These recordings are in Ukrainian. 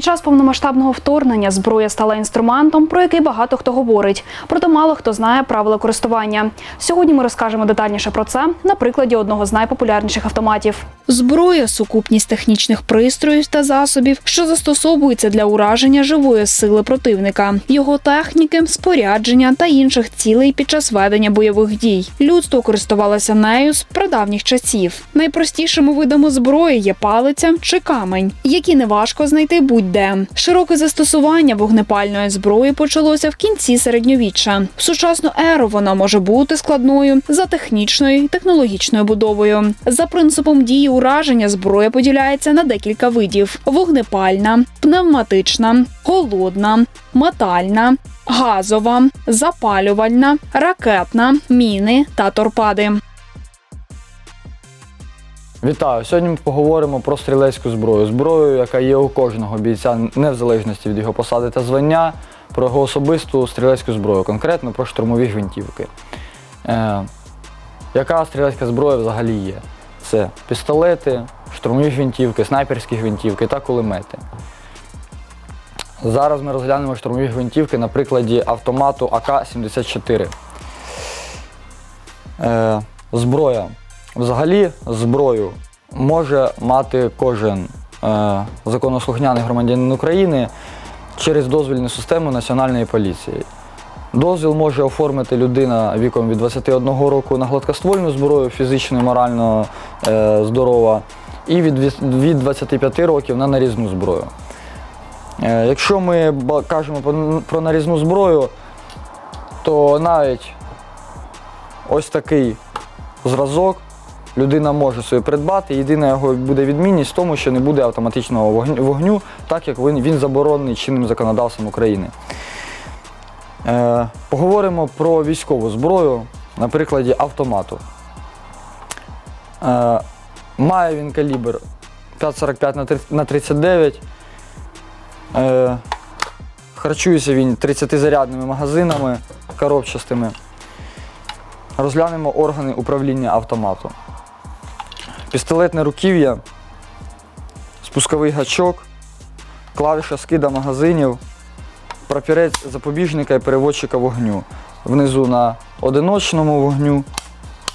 Під час повномасштабного вторгнення зброя стала інструментом, про який багато хто говорить. Проте мало хто знає правила користування. Сьогодні ми розкажемо детальніше про це на прикладі одного з найпопулярніших автоматів. Зброя сукупність технічних пристроїв та засобів, що застосовується для ураження живої сили противника, його техніки, спорядження та інших цілей під час ведення бойових дій. Людство користувалося нею з прадавніх часів. Найпростішими видами зброї є палиця чи камень, які неважко знайти будь-де. Широке застосування вогнепальної зброї почалося в кінці середньовіччя. В сучасну еру вона може бути складною за технічною і технологічною будовою. За принципом дії ураження зброя поділяється на декілька видів: вогнепальна, пневматична, холодна, метальна. Газова, запалювальна, ракетна, міни та торпади. Вітаю! Сьогодні ми поговоримо про стрілецьку зброю. Зброю, яка є у кожного бійця, не в залежності від його посади та звання, про його особисту стрілецьку зброю, конкретно про штурмові гвинтівки. Е, яка стрілецька зброя взагалі є? Це пістолети, штурмові гвинтівки, снайперські гвинтівки та кулемети. Зараз ми розглянемо штурмові гвинтівки на прикладі автомату АК-74. Е, зброя. Взагалі, зброю може мати кожен е, законослухняний громадянин України через дозвільну систему Національної поліції. Дозвіл може оформити людина віком від 21 року на гладкоствольну зброю, фізично і морально е, здорова, і від, від 25 років на нарізну зброю. Е, якщо ми кажемо про, нарізну зброю, то навіть ось такий зразок людина може собі придбати. Єдина його буде відмінність в тому, що не буде автоматичного вогню так як він, він заборонений чинним законодавством України. Е, поговоримо про військову зброю на прикладі автомату. Е, має він калібр 5,45 на 39. Е, харчується він 30-зарядними магазинами коробчастими. Розглянемо органи управління автомату. Пістолетне руків'я, спусковий гачок, клавіша скида магазинів, прапірець запобіжника і переводчика вогню. Внизу на одиночному вогню,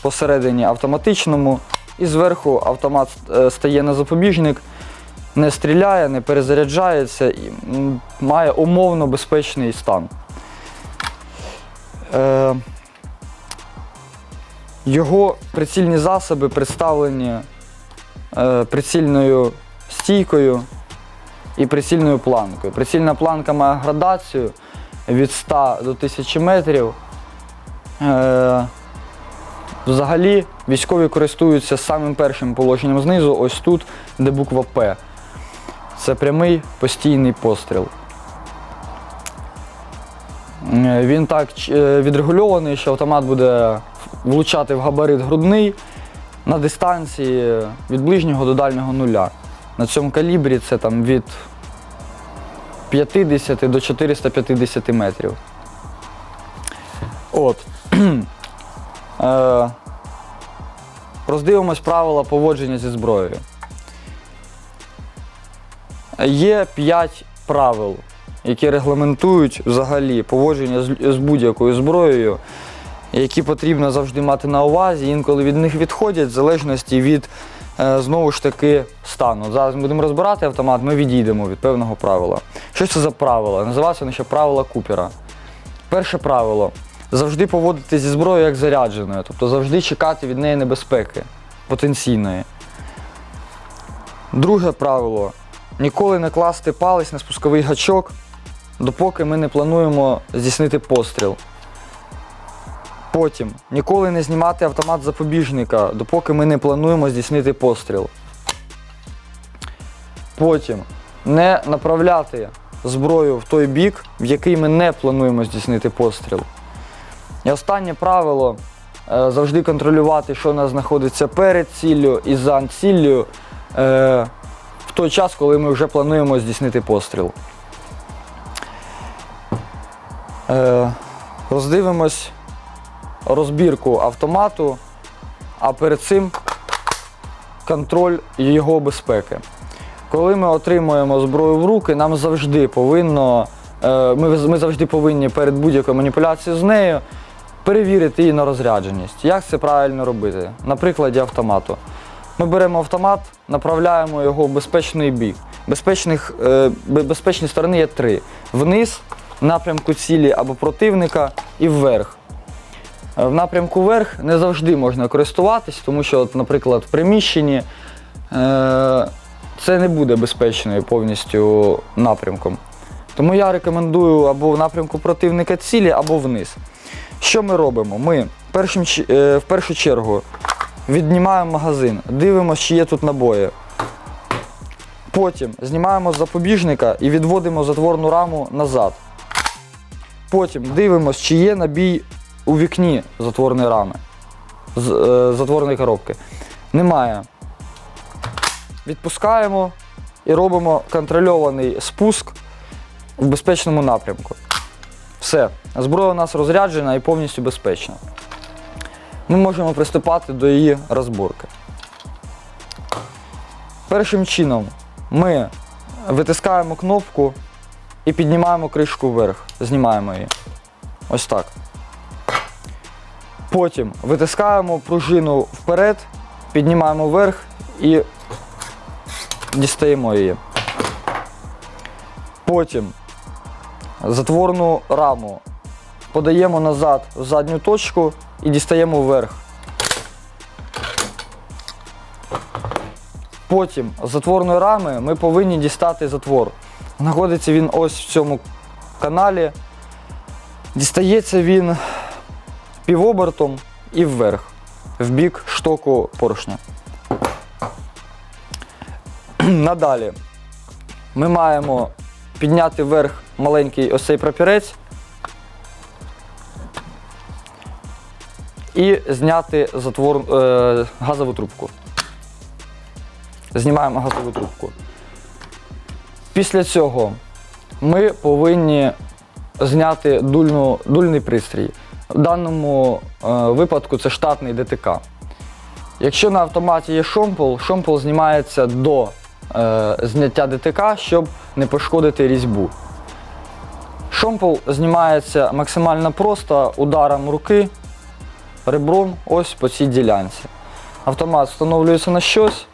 посередині автоматичному, і зверху автомат е, стає на запобіжник, не стріляє, не перезаряджається і має умовно безпечний стан. Е, його прицільні засоби представлені е, прицільною стійкою і прицільною планкою. Прицільна планка має градацію від 100 до 1000 метрів. Е, взагалі військові користуються самим першим положенням знизу, ось тут, де буква П. Це прямий постійний постріл. Е, Він так е, відрегульований, що автомат буде влучати в габарит грудний на дистанції від ближнього до дальнього нуля. На цьому калібрі це там від 50 до 450 метрів. От. Е, Роздивимось правила поводження зі зброєю. Є 5 правил, які регламентують взагалі поводження з, з будь-якою зброєю, які потрібно завжди мати на увазі. Інколи від них відходять в залежності від знову ж таки стану. Зараз ми будемо розбирати автомат, ми відійдемо від певного правила. Що це за правила? Називаються вони ще правила Купера. Перше правило завжди поводити зі зброєю як зарядженою, тобто завжди чекати від неї небезпеки потенційної. Друге правило ніколи не класти палець на спусковий гачок, допоки ми не плануємо здійснити постріл. Потім ніколи не знімати автомат запобіжника, допоки ми не плануємо здійснити постріл. Потім не направляти зброю в той бік, в який ми не плануємо здійснити постріл. І останнє правило е, завжди контролювати, що у нас знаходиться перед ціллю і за ціллю е, в той час, коли ми вже плануємо здійснити постріл. Е, роздивимось розбірку автомату, а перед цим контроль його безпеки. Коли ми отримуємо зброю в руки, нам завжди повинно, е, ми, завжди повинні перед будь-якою маніпуляцією з нею перевірити її на розрядженість. Як це правильно робити? На прикладі автомату. Ми беремо автомат, направляємо його в безпечний бік. Безпечних, е, безпечні сторони є три: вниз, напрямку цілі або противника, і вверх. В напрямку вверх не завжди можна користуватись, тому що, от, наприклад, в приміщенні е, це не буде безпечною повністю напрямком. Тому я рекомендую або в напрямку противника цілі, або вниз. Що ми робимо? Ми першим, е, в першу чергу віднімаємо магазин, дивимося, чи є тут набої. Потім знімаємо з запобіжника і відводимо затворну раму назад. Потім дивимося, чи є набій у вікні затворної рами, з, е, затворної коробки. Немає. Відпускаємо і робимо контрольований спуск в безпечному напрямку. Все, зброя у нас розряджена і повністю безпечна. Ми можемо приступати до її розборки. Першим чином ми витискаємо кнопку і піднімаємо кришку вверх, знімаємо її. Ось так. Потім витискаємо пружину вперед, піднімаємо вверх і дістаємо її. Потім затворну раму подаємо назад в задню точку і дістаємо вверх. Потім з затворної рами ми повинні дістати затвор. Знаходиться він ось в цьому каналі. Дістається він півобертом і вверх, в бік штоку поршня. Надалі ми маємо підняти вверх маленький ось цей прапірець і зняти затвор, е, газову трубку. Знімаємо газову трубку. Після цього ми повинні зняти дульну, дульний пристрій. В даному е, випадку це штатний ДТК. Якщо на автоматі є шомпол, шомпол знімається до е, зняття ДТК, щоб не пошкодити різьбу. Шомпол знімається максимально просто ударом руки, ребром ось по цій ділянці. Автомат встановлюється на щось.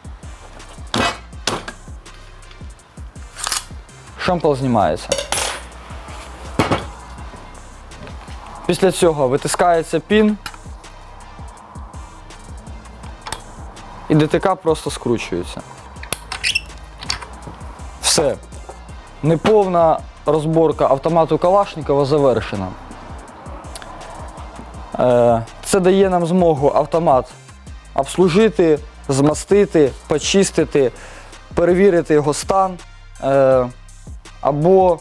Шомпол знімається. Після цього витискається пін. І ДТК просто скручується. Все. Неповна розборка автомату Калашникова завершена. Е, Це дає нам змогу автомат обслужити, змастити, почистити, перевірити його стан е, або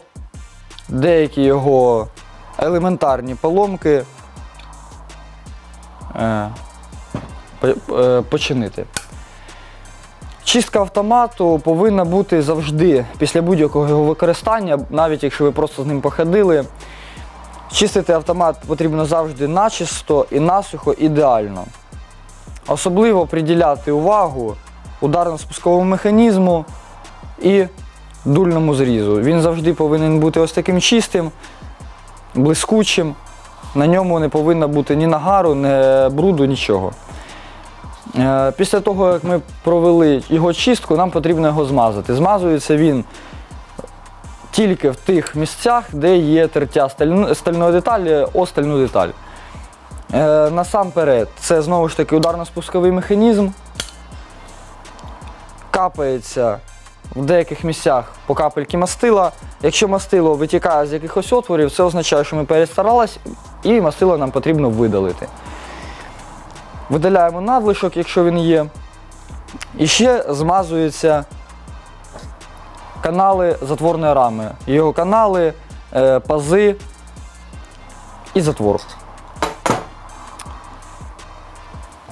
деякі його елементарні поломки е, е, починити. Чистка автомату повинна бути завжди після будь-якого його використання, навіть якщо ви просто з ним походили. Чистити автомат потрібно завжди начисто і насухо ідеально. Особливо приділяти увагу ударно-спусковому механізму і дульному зрізу. Він завжди повинен бути ось таким чистим, блискучим. На ньому не повинно бути ні нагару, ні бруду, нічого. Е, Після того, як ми провели його чистку, нам потрібно його змазати. Змазується він тільки в тих місцях, де є тертя стальної деталі, о стальну деталь. Е, Насамперед, це знову ж таки ударно-спусковий механізм. Капається в деяких місцях по капельки мастила. Якщо мастило витікає з якихось отворів, це означає, що ми перестарались і мастило нам потрібно видалити. Видаляємо надлишок, якщо він є. І ще змазуються канали затворної рами. Його канали, е, пази і затвор.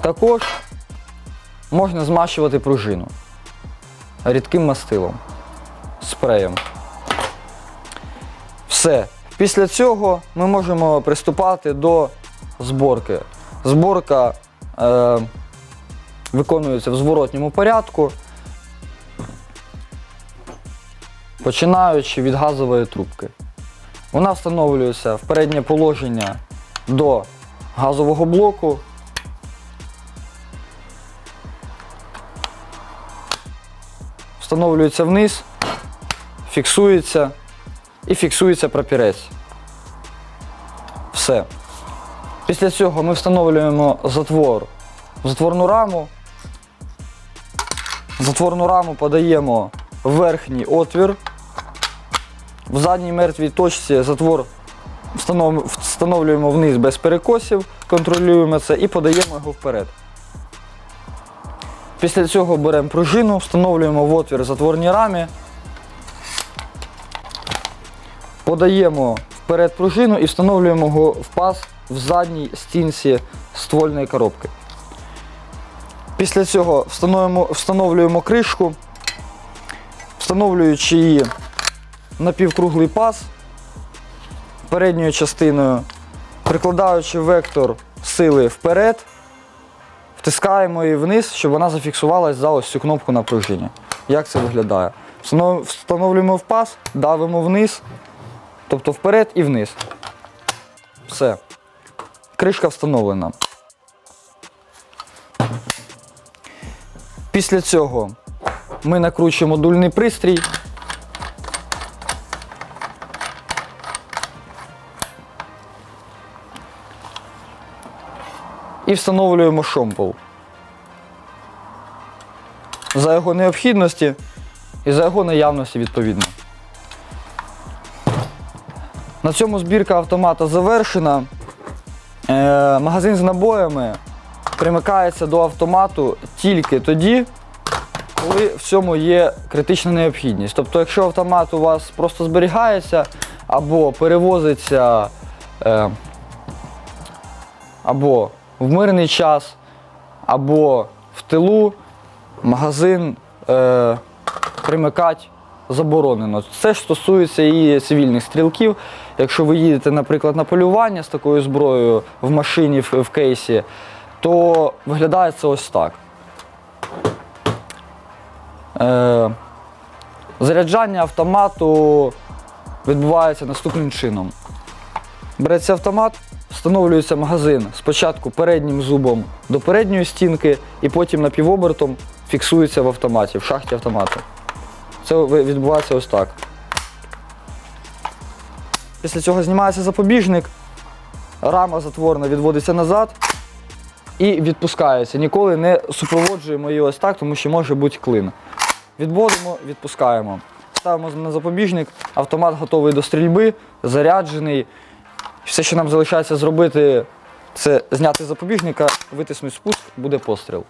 Також можна змащувати пружину рідким мастилом, спреєм. Все. Після цього ми можемо приступати до зборки. Зборка е, виконується в зворотньому порядку. починаючи від газової трубки. Вона встановлюється в переднє положення до газового блоку. Встановлюється вниз, фіксується і фіксується пропірець. Все. Після цього ми встановлюємо затвор в затворну раму. В затворну раму подаємо верхній отвір. В задній мертвій точці затвор встановлюємо вниз без перекосів, контролюємо це і подаємо його вперед. Після цього беремо пружину, встановлюємо в отвір в затворній рамі. Подаємо вперед пружину і встановлюємо його в паз в задній стінці ствольної коробки. Після цього встановлюємо, встановлюємо кришку, встановлюючи її на півкруглий паз передньою частиною, прикладаючи вектор сили вперед, втискаємо її вниз, щоб вона зафіксувалась за ось цю кнопку на пружині. Як це виглядає? Встановлюємо в паз, давимо вниз, тобто вперед і вниз. Все. Кришка встановлена. Після цього ми накручуємо дульний пристрій. І встановлюємо шомпол. За його необхідності і за його наявності відповідно. На цьому збірка автомата завершена. Е, магазин з набоями примикається до автомату тільки тоді, коли в цьому є критична необхідність. Тобто, якщо автомат у вас просто зберігається або перевозиться е, або в мирний час, або в тилу, магазин е, примикати заборонено. Це ж стосується і цивільних стрілків. Якщо ви їдете, наприклад, на полювання з такою зброєю в машині в, в кейсі, то виглядає це ось так. Е, заряджання автомату відбувається наступним чином. Береться автомат, встановлюється магазин спочатку переднім зубом до передньої стінки і потім напівобертом фіксується в автоматі, в шахті автомату. Це відбувається ось так. Після цього знімається запобіжник, рама затворна відводиться назад і відпускається. Ніколи не супроводжуємо її ось так, тому що може бути клин. Відводимо, відпускаємо. Ставимо на запобіжник, автомат готовий до стрільби, заряджений. Все, що нам залишається зробити, це зняти запобіжника, витиснути спуск, буде постріл.